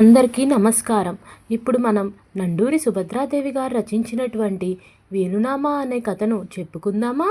అందరికీ నమస్కారం. ఇప్పుడు మనం నండూరి సుభద్రాదేవి గారు రచించినటువంటి వేణునామా అనే కథను చెప్పుకుందామా?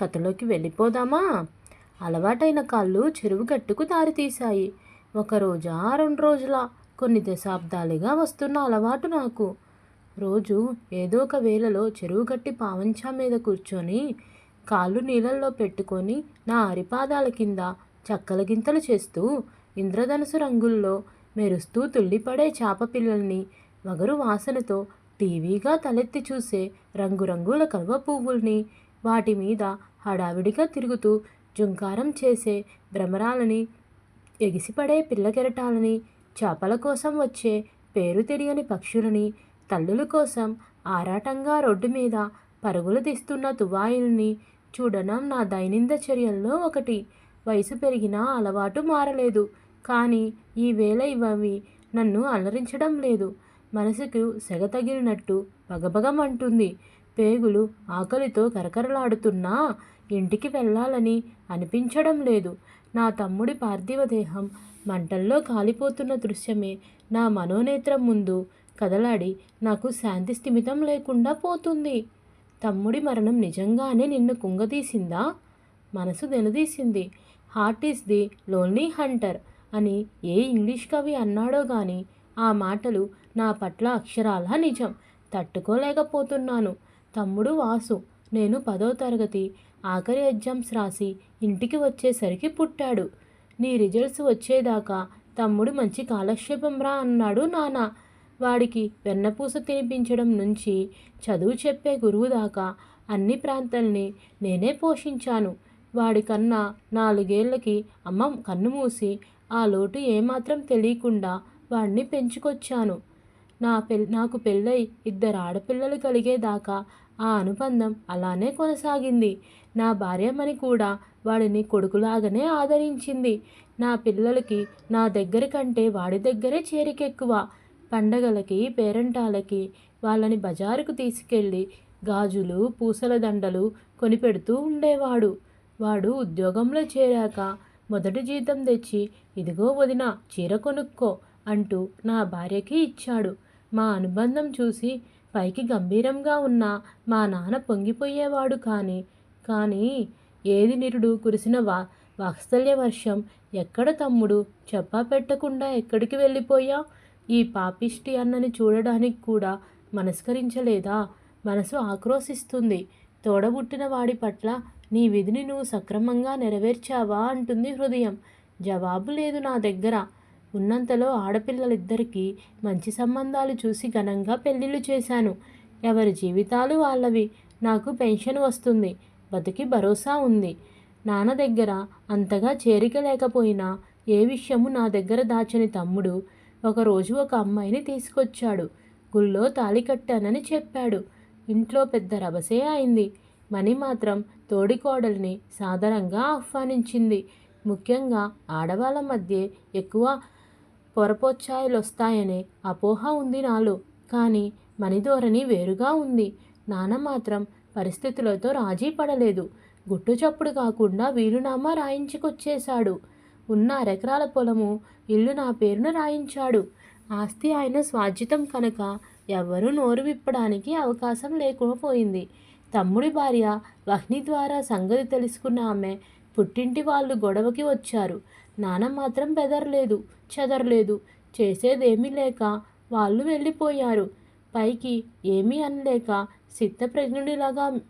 కథలోకి వెళ్ళిపోదామా? అలవాటైన కాళ్ళు చెరువు గట్టుకు దారితీశాయి ఒక రోజా రెండు రోజుల కొన్ని దశాబ్దాలుగా వస్తున్న అలవాటు నాకు. రోజు ఏదో ఒక వేళలో చెరువు గట్టి పావంచా మీద కూర్చొని కాళ్ళు నీళ్ళల్లో పెట్టుకొని నా అరిపాదాల కింద చక్కల గింతలు చేస్తూ ఇంద్రధనుసు రంగుల్లో మెరుస్తూ తుళ్ళిపడే చేప పిల్లల్ని వగరు వాసనతో టీవీగా తలెత్తి చూసే రంగురంగుల కలువ పువ్వుల్ని వాటి మీద హడావిడిగా తిరుగుతూ జుంకారం చేసే భ్రమరాలని ఎగిసిపడే పిల్లకెరటాలని చేపల కోసం వచ్చే పేరు తెలియని పక్షులని తల్లుల కోసం ఆరాటంగా రోడ్డు మీద పరుగులు తీస్తున్న తువాయిల్ని చూడడం నా దైనంద చర్యల్లో ఒకటి. వయసు పెరిగినా అలవాటు మారలేదు. కానీ ఈ వేళ ఇవవి నన్ను అలరించడం లేదు. మనసుకు సెగ తగిలినట్టు బగబగమంటుంది. పేగులు ఆకలితో కరకరలాడుతున్నా ఇంటికి వెళ్ళాలని అనిపించడం లేదు. నా తమ్ముడి పార్థివ దేహం మంటల్లో కాలిపోతున్న దృశ్యమే నా మనోనేత్రం ముందు కదలాడి నాకు శాంతి స్థిమితం లేకుండా పోతుంది. తమ్ముడి మరణం నిజంగానే నిన్ను కుంగదీసిందా మనసు నిలదీసింది heart is the lonely hunter. అని ఏ ఇంగ్లీష్ కవి అన్నాడో గాని ఆ మాటలు నా పట్ల అక్షరాలా నిజం. తట్టుకోలేకపోతున్నాను. తమ్ముడు వాసు నేను పదో తరగతి ఆఖరి ఎగ్జామ్స్ రాసి ఇంటికి వచ్చేసరికి పుట్టాడు. నీ రిజల్ట్స్ వచ్చేదాకా తమ్ముడు మంచి కాలక్షేపం రా అన్నాడు నాన్న వాడికి వెన్నపూస తినిపించడం నుంచి చదువు చెప్పే గురువు దాకా అన్ని ప్రాంతాల్ని నేనే పోషించాను. వాడికన్నా నాలుగేళ్ళకి అమ్మ కన్ను మూసి ఆ లోటు ఏమాత్రం తెలియకుండా వాడిని పెంచుకొచ్చాను. నా పెళ్ నాకు పెళ్ళై ఇద్దరు ఆడపిల్లలు కలిగేదాకా ఆ అనుబంధం అలానే కొనసాగింది. నా భార్యమని కూడా వాడిని కొడుకులాగానే ఆదరించింది. నా పిల్లలకి నా దగ్గర కంటే వాడి దగ్గరే చేరికెక్కువ. పండగలకి పేరంటాలకి వాళ్ళని బజారుకు తీసుకెళ్ళి గాజులు పూసల దండలు కొనిపెడుతూ ఉండేవాడు. వాడు ఉద్యోగంలో చేరాక మొదటి జీతం తెచ్చి ఇదిగో వదిన చీర కొనుక్కో అంటూ నా భార్యకి ఇచ్చాడు. మా అనుబంధం చూసి పైకి గంభీరంగా ఉన్న మా నాన్న పొంగిపోయేవాడు కానీ కానీ ఏది నిరుడు కురిసిన వా వాత్సల్య వర్షం ఎక్కడ తమ్ముడు? చెప్పా పెట్టకుండా ఎక్కడికి వెళ్ళిపోయా? ఈ పాపిష్టి అన్నని చూడడానికి కూడా మనస్కరించలేదా? మనసు ఆక్రోశిస్తుంది. తోడబుట్టిన వాడి పట్ల నీ విధిని నువ్వు సక్రమంగా నెరవేర్చావా? అంటుంది హృదయం. జవాబు లేదు నా దగ్గర. ఉన్నంతలో ఆడపిల్లలిద్దరికీ మంచి సంబంధాలు చూసి ఘనంగా పెళ్ళిళ్ళు చేశాను. ఎవరి జీవితాలు వాళ్ళవి. నాకు పెన్షన్ వస్తుంది. బతికి భరోసా ఉంది. నాన్న దగ్గర అంతగా చేరిక లేకపోయినా ఏ విషయము నా దగ్గర దాచని తమ్ముడు ఒకరోజు ఒక అమ్మాయిని తీసుకొచ్చాడు. గుళ్ళో తాళి కట్టానని చెప్పాడు. ఇంట్లో పెద్ద రభసే అయింది. మణి మాత్రం తోడికోడల్ని సాధారణంగా ఆహ్వానించింది. ముఖ్యంగా ఆడవాళ్ళ మధ్య ఎక్కువ పొరపొచ్చాయలు వస్తాయనే అపోహ ఉంది నాలో. కానీ మణిధోరణి వేరుగా ఉంది. నాన్న మాత్రం పరిస్థితులతో రాజీ పడలేదు. గుట్టు చప్పుడు కాకుండా వీలునామా రాయించుకొచ్చేశాడు. ఉన్న అరెకరాల పొలము ఇల్లు నా పేరును రాయించాడు. ఆస్తి ఆయన స్వాధ్యతం కనుక ఎవ్వరూ నోరు విప్పడానికి అవకాశం లేకపోయింది. తమ్ముడి భార్య వహ్ని ద్వారా సంగతి తెలుసుకున్న ఆమె పుట్టింటి వాళ్ళు గొడవకి వచ్చారు. నాన్న మాత్రం బెదరలేదు చెదరలేదు. చేసేదేమీ లేక వాళ్ళు వెళ్ళిపోయారు. పైకి ఏమీ అనలేక సిద్ధప్రజ్ఞుడిలాగా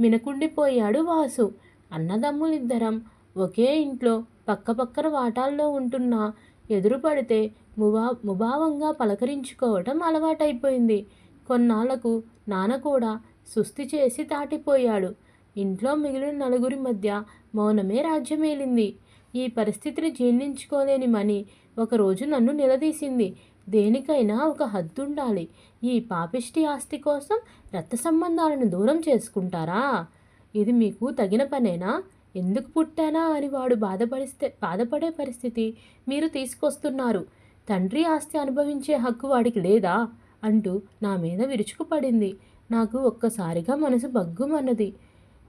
మినకుండిపోయాడు వాసు. అన్నదమ్ములిద్దరం ఒకే ఇంట్లో పక్కపక్కన వాటాల్లో ఉంటున్నా ఎదురుపడితే ముభా ముభావంగా పలకరించుకోవటం అలవాటైపోయింది. కొన్నాళ్ళకు నాన్న కూడా సుస్థి చేసి దాటిపోయాడు. ఇంట్లో మిగిలిన నలుగురి మధ్య మౌనమే రాజ్యమేలింది. ఈ పరిస్థితిని జీర్ణించుకోలేని మని ఒకరోజు నన్ను నిలదీసింది. దేనికైనా ఒక హద్దుండాలి. ఈ పాపిష్టి ఆస్తి కోసం రక్త సంబంధాలను దూరం చేసుకుంటారా? ఇది మీకు తగిన పనేనా? ఎందుకు పుట్టానా అని వాడు బాధపడిస్తే బాధపడే పరిస్థితి మీరు తీసుకొస్తున్నారు. తండ్రి ఆస్తి అనుభవించే హక్కు వాడికి లేదా? అంటూ నా మీద విరుచుకుపడింది. నాకు ఒక్కసారిగా మనసు బగ్గుమన్నది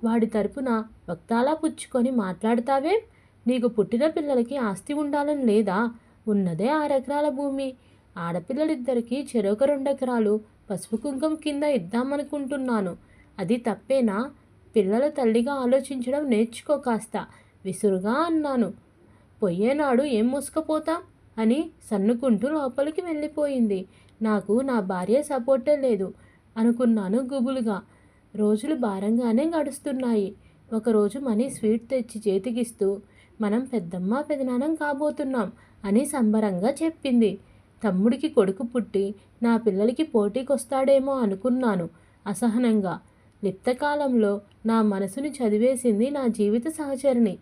వాడి తరపున వక్తాలా పుచ్చుకొని మాట్లాడతావే? నీకు పుట్టిన పిల్లలకి ఆస్తి ఉండాలని లేదా? ఉన్నదే ఆరెకరాల భూమి. ఆడపిల్లలిద్దరికీ చెరొక రెండెకరాలు పసుపు కుంకుమ కింద ఇద్దామనుకుంటున్నాను. అది తప్పేనా? పిల్లల తల్లిగా ఆలోచించడం నేర్చుకో కాస్త. విసురుగా అన్నాను. పొయ్యేనాడు ఏం మోసుకపోతా? అని సన్నుకుంటూ లోపలికి వెళ్ళిపోయింది. నాకు నా భార్య సపోర్టే లేదు. అనుకున్నాను గుబులుగా. రోజులు భారంగానే గడుస్తున్నాయి. ఒకరోజు మనీ స్వీట్ తెచ్చి చేతికిస్తూ మనం పెద్దమ్మ పెదనానం కాబోతున్నాం అని సంబరంగా చెప్పింది. తమ్ముడికి కొడుకు పుట్టి నా పిల్లలకి పోటీకొస్తాడేమో అనుకున్నాను అసహనంగా. లిప్తకాలంలో నా మనసుని చదివేసింది నా జీవిత సహచరిణి.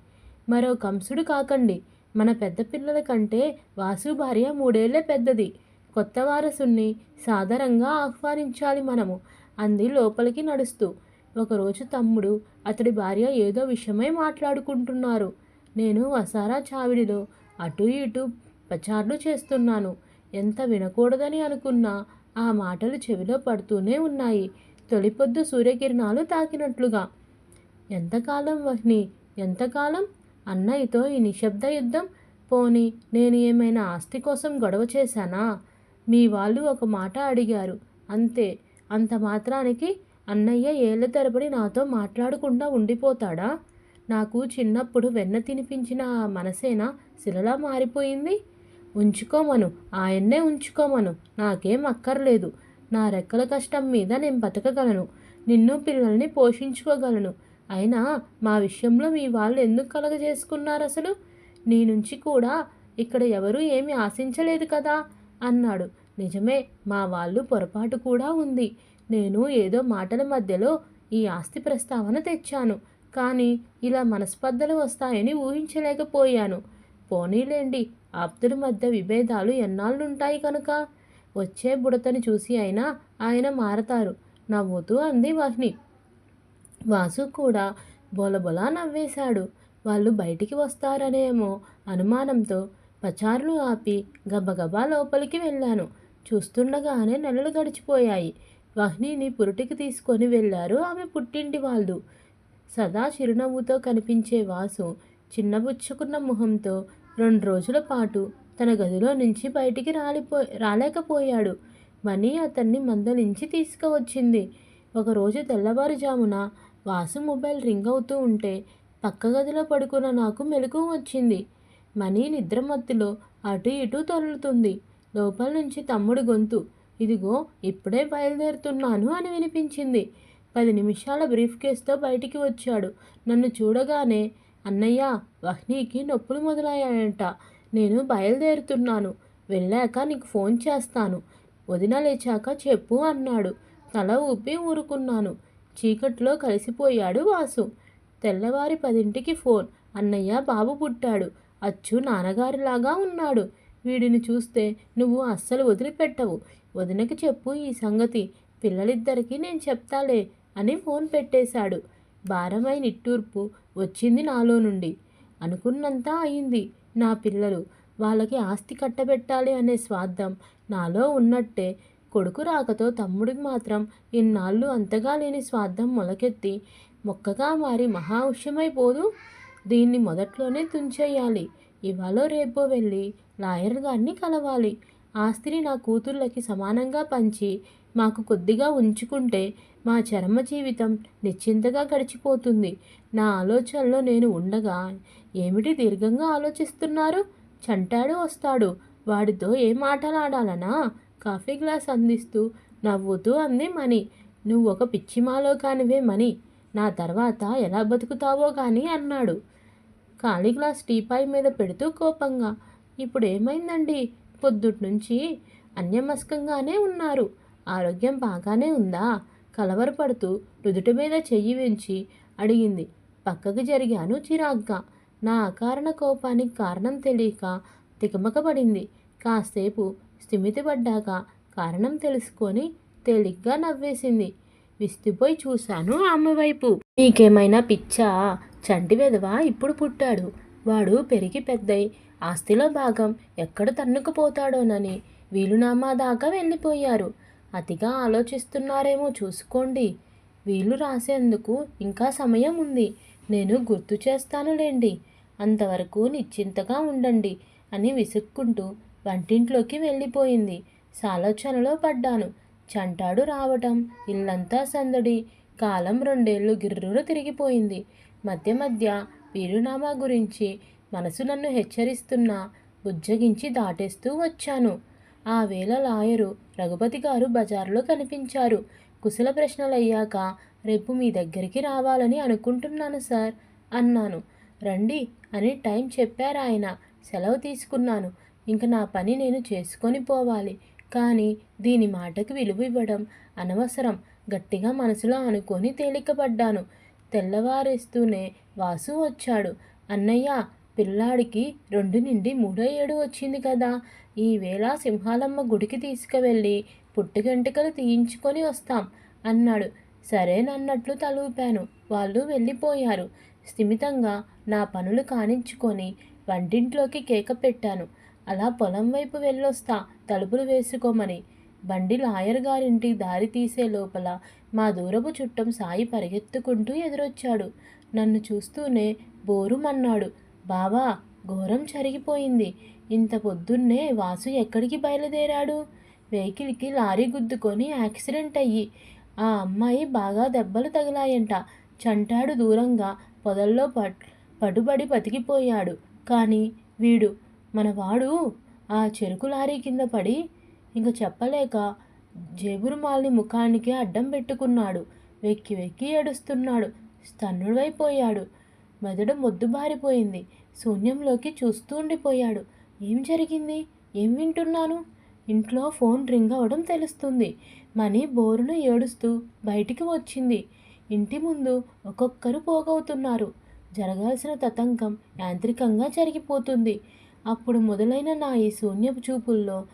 మరో కంసుడు కాకండి. మన పెద్ద పిల్లల కంటే వాసు భార్య మూడేళ్ళే పెద్దది. కొత్త వారసుని సాదరంగా ఆహ్వానించాలి మనము. అంది లోపలికి నడుస్తూ. ఒకరోజు తమ్ముడు అతడి భార్య ఏదో విషయమై మాట్లాడుకుంటున్నారు. నేను వసారా చావిడిలో అటు ఇటు పచార్లు చేస్తున్నాను. ఎంత వినకూడదని అనుకున్నా ఆ మాటలు చెవిలో పడుతూనే ఉన్నాయి. తొలిపొద్దు సూర్యకిరణాలు తాకినట్లుగా. ఎంతకాలం వహ్ని ఎంతకాలం? అన్నయ్యతో ఈ నిశ్శబ్ద యుద్ధం? పోని నేను ఏమైనా ఆస్తి కోసం గొడవ చేశానా? మీ వాళ్ళు ఒక మాట అడిగారు. అంతే. అంత మాత్రానికి అన్నయ్య ఏళ్ళ తరబడి నాతో మాట్లాడకుండా ఉండిపోతాడా? నాకు చిన్నప్పుడు వెన్న తినిపించిన ఆ మనసేనా శిలలా మారిపోయింది? ఉంచుకోమను. ఆయన్నే ఉంచుకోమను. నాకేం అక్కర్లేదు. నా రెక్కల కష్టం మీద నేను బతకగలను. నిన్ను పిల్లల్ని పోషించుకోగలను. అయినా మా విషయంలో మీ వాళ్ళు ఎందుకు కలగజేసుకున్నారు అసలు? నీ నుంచి కూడా ఇక్కడ ఎవరూ ఏమీ ఆశించలేదు కదా? అన్నాడు. నిజమే మా వాళ్ళు పొరపాటు కూడా ఉంది. నేను ఏదో మాటల మధ్యలో ఈ ఆస్తి ప్రస్తావన తెచ్చాను. కానీ ఇలా మనస్పర్ధలు వస్తాయని ఊహించలేకపోయాను. పోనీలేండి ఆప్తుల మధ్య విభేదాలు ఎన్నాళ్ళుంటాయి కనుక? వచ్చే బుడతని చూసి అయినా ఆయన మారతారు నవ్వుతూ అంది వాహిని. వాసు కూడా బొలబొలా నవ్వేశాడు. వాళ్ళు బయటికి వస్తారనేమో అనుమానంతో పచారులు ఆపి గబగబా లోపలికి వెళ్ళాను. చూస్తుండగానే నెలలు గడిచిపోయాయి. వహ్నిని పురుటికి తీసుకొని వెళ్ళారు ఆమె పుట్టింటి వాళ్ళు. సదా చిరునవ్వుతో కనిపించే వాసు చిన్నబుచ్చుకున్న మొహంతో రెండు రోజుల పాటు తన గదిలో నుంచి బయటికి రాలిపో రాలేకపోయాడు. మనీ అతన్ని మందలించి తీసుకువచ్చింది. ఒకరోజు తెల్లవారుజామున వాసు మొబైల్ రింగ్ అవుతూ ఉంటే పక్క గదిలో పడుకున్న నాకు మెలకు వచ్చింది. మనీ నిద్రమత్తులో అటు ఇటు తొలుతుంది లోపల నుంచి తమ్ముడు గొంతు ఇదిగో ఇప్పుడే బయలుదేరుతున్నాను అని వినిపించింది. పది నిమిషాల బ్రీఫ్ కేసుతో బయటికి వచ్చాడు. నన్ను చూడగానే అన్నయ్య వహ్నీకి నొప్పులు మొదలయ్యాయంట. నేను బయలుదేరుతున్నాను. వెళ్ళాక నీకు ఫోన్ చేస్తాను. వదిన లేచాక చెప్పు అన్నాడు. తల ఊపి ఊరుకున్నాను. చీకట్లో కలిసిపోయాడు వాసు. తెల్లవారి పదింటికి ఫోన్. అన్నయ్య బాబు పుట్టాడు. అచ్చు నాన్నగారిలాగా ఉన్నాడు. వీడిని చూస్తే నువ్వు అస్సలు వదిలిపెట్టవు. వదినకి చెప్పు ఈ సంగతి. పిల్లలిద్దరికీ నేను చెప్తాలే అని ఫోన్ పెట్టేశాడు. భారమై నిట్టూర్పు వచ్చింది నాలో నుండి. అనుకున్నంత అయింది నా పిల్లలు. వాళ్ళకి ఆస్తి కట్టబెట్టాలి అనే స్వార్థం నాలో ఉన్నట్టే కొడుకు రాకతో తమ్ముడికి మాత్రం ఇన్నాళ్ళు అంతగా లేని స్వార్థం మొలకెత్తి మొక్కగా మారి మహావుష్యమైపోదు దీన్ని మొదట్లోనే తుంచేయాలి. ఇవాళ రేపో వెళ్ళి లాయర్ గారిని కలవాలి. ఆస్తిని నా కూతుర్లకి సమానంగా పంచి మాకు కొద్దిగా ఉంచుకుంటే మా చర్మ జీవితం నిశ్చింతగా గడిచిపోతుంది. నా ఆలోచనలో నేను ఉండగా ఏమిటి దీర్ఘంగా ఆలోచిస్తున్నారు? చంటాడు వస్తాడు. వాడితో ఏ మాటలాడాలనా? కాఫీ గ్లాస్ అందిస్తూ నవ్వుతూ అంది మణి. నువ్వు ఒక పిచ్చిమాలో కానివే మణి. నా తర్వాత ఎలా బతుకుతావో కానీ అన్నాడు. ఖాళీ గ్లాస్ టీపాయ్ మీద పెడుతూ కోపంగా ఇప్పుడు ఏమైందండి పొద్దుటి నుంచి అన్యమస్కంగానే ఉన్నారు. ఆరోగ్యం బాగానే ఉందా కలవరపడుతూ నుదుటి మీద చెయ్యి వెంచి అడిగింది. పక్కకు జరిగాను చిరాగ్గా. నా అకారణ కోపానికి కారణం తెలియక తికమకపడింది. కాసేపు స్థిమితపడ్డాక కారణం తెలుసుకొని తేలిగ్గా నవ్వేసింది. విస్తుపోయి చూశాను ఆమె వైపు. నీకేమైనా పిచ్చా? చంటి వెధవ ఇప్పుడు పుట్టాడు. వాడు పెరిగి పెద్దయి ఆస్తిలో భాగం ఎక్కడ తన్నుకుపోతాడోనని వీలునామా దాకా వెళ్ళిపోయారు. అతిగా ఆలోచిస్తున్నారేమో చూసుకోండి. వీలు రాసేందుకు ఇంకా సమయం ఉంది. నేను గుర్తు చేస్తానులేండి. అంతవరకు నిశ్చింతగా ఉండండి అని విసుక్కుంటూ వంటింట్లోకి వెళ్ళిపోయింది. సాలోచనలో పడ్డాను. చంటాడు రావటం ఇల్లంతా సందడి కాలం రెండేళ్ళు గిర్రును తిరిగిపోయింది. మధ్య మధ్య వీరునామా గురించి మనసు నన్ను హెచ్చరిస్తున్నా బుజ్జగించి దాటేస్తూ వచ్చాను. ఆ వేళ లాయరు రఘుపతి గారు బజారులో కనిపించారు. కుశల ప్రశ్నలయ్యాక రేపు మీ దగ్గరికి రావాలని అనుకుంటున్నాను సార్ అన్నాను. రండి అని టైం చెప్పారు ఆయన. సెలవు తీసుకున్నాను. ఇంక నా పని నేను చేసుకొని పోవాలి. కానీ దీని మాటకు విలువ ఇవ్వడం అనవసరం. గట్టిగా మనసులో అనుకొని తేలికపడ్డాను. తెల్లవారేస్తూనే వాసు వచ్చాడు. అన్నయ్య పిల్లాడికి రెండు నుండి మూడో ఏడు వచ్చింది కదా. ఈవేళ సింహాలమ్మ గుడికి తీసుకువెళ్ళి పుట్టుగంటికలు తీయించుకొని వస్తాం అన్నాడు. సరేనన్నట్లు తలూపాను. వాళ్ళు వెళ్ళిపోయారు. స్థిమితంగా నా పనులు కానించుకొని వంటింట్లోకి కేక పెట్టాను. అలా పొలం వైపు వెళ్ళొస్తా తలుపులు వేసుకోమని. బండి లాయర్ గారింటి దారి తీసే లోపల మా దూరపు చుట్టం సాయి పరిగెత్తుకుంటూ ఎదురొచ్చాడు. నన్ను చూస్తూనే బోరుమన్నాడు బావా ఘోరం జరిగిపోయింది. ఇంత పొద్దున్నే వాసు ఎక్కడికి బయలుదేరాడు? వెహికల్కి లారీ గుద్దుకొని యాక్సిడెంట్ అయ్యి ఆ అమ్మాయి బాగా దెబ్బలు తగిలాయంట. చంటాడు దూరంగా పొదల్లో పట్ పడుబడి బతికిపోయాడు. కానీ వీడు మనవాడు ఆ చెరుకు లారీ కింద పడి ఇంక చెప్పలేక జేబురుమాల్ని ముఖానికి అడ్డం పెట్టుకున్నాడు. వెక్కి వెక్కి ఏడుస్తున్నాడు. స్తన్నుడైపోయాడు. మెదడు మొద్దుబారిపోయింది. శూన్యంలోకి చూస్తూ ఉండిపోయాడు. ఏం జరిగింది? ఏం వింటున్నాను? ఇంట్లో ఫోన్ రింగ్ అవ్వడం తెలుస్తుంది. మనీ బోరును ఏడుస్తూ బయటికి వచ్చింది. ఇంటి ముందు ఒక్కొక్కరు పోగవుతున్నారు. జరగాల్సిన తతంకం యాంత్రికంగా జరిగిపోతుంది. అప్పుడు మొదలైన నా ఈ శూన్యపు చూపుల్లో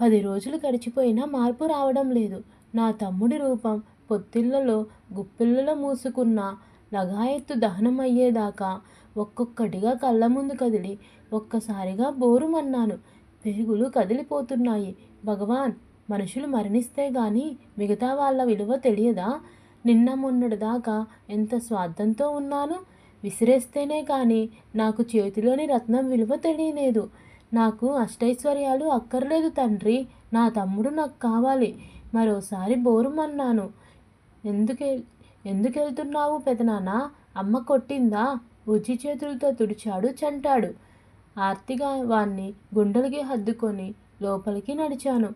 పది రోజులు గడిచిపోయినా మార్పు రావడం లేదు. నా తమ్ముడి రూపం పొత్తిళ్ళలో గుప్పిళ్ళలో మూసుకున్న లగాయత్తు దహనమయ్యేదాకా ఒక్కొక్కటిగా కళ్ళ ముందు కదిలి ఒక్కసారిగా బోరుమన్నాను. పెరుగులు కదిలిపోతున్నాయి. భగవాన్ మనుషులు మరణిస్తే గాని మిగతా వాళ్ళ విలువ తెలియదా? నిన్న మొన్నటి దాకా ఎంత స్వార్థంతో ఉన్నాను? విసిరేస్తేనే కానీ నాకు చేతిలోని రత్నం విలువ తెలియలేదు. నాకు అష్టైశ్వర్యాలు అక్కర్లేదు తండ్రి నా తమ్ముడు నాకు కావాలి. మరోసారి బోరుమన్నాను. ఎందుకే ఎందుకు పెదనానా పెదనాన్న? అమ్మ కొట్టిందా? ఉజ్జి చేతులతో తుడిచాడు చంటాడు. ఆర్తిగా వాణ్ణి గుండెలకి హద్దుకొని లోపలికి నడిచాను.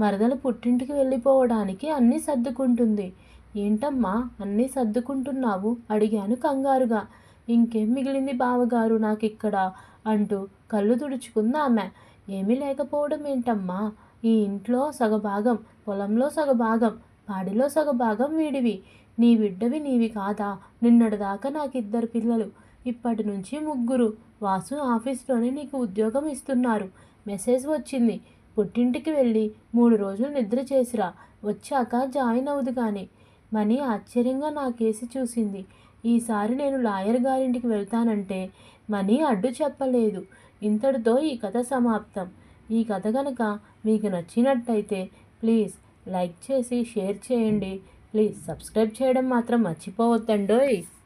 మరదలు పుట్టింటికి వెళ్ళిపోవడానికి అన్నీ సర్దుకుంటుంది. ఏంటమ్మా అన్నీ సర్దుకుంటున్నావు? అడిగాను కంగారుగా. ఇంకేం మిగిలింది బావగారు నాకిక్కడ? అంటూ కళ్ళు తుడుచుకుంది ఆమె ఏమీ లేకపోవడం ఏంటమ్మా? ఈ ఇంట్లో సగభాగం పొలంలో సగభాగం పాడిలో సగభాగం వీడివి. నీ బిడ్డవి నీవి కాదా? నిన్నటిదాకా నాకు ఇద్దరు పిల్లలు. ఇప్పటి నుంచి ముగ్గురు. వాసు ఆఫీస్లోనే నీకు ఉద్యోగం ఇస్తున్నారు. మెసేజ్ వచ్చింది. పుట్టింటికి వెళ్ళి మూడు రోజులు నిద్ర చేసిరా. వచ్చాక జాయిన్ అవుదు కానీ మనీ ఆశ్చర్యంగా నా కేసు చూసింది. ఈసారి నేను లాయర్ గారింటికి వెళ్తానంటే మనీ అడ్డు చెప్పలేదు. ఇంతటితో ఈ కథ సమాప్తం. ఈ కథ కనుక మీకు నచ్చినట్టయితే ప్లీజ్ లైక్ చేసి షేర్ చేయండి. ప్లీజ్ సబ్స్క్రైబ్ చేయడం మాత్రం మర్చిపోవద్దండోయ్.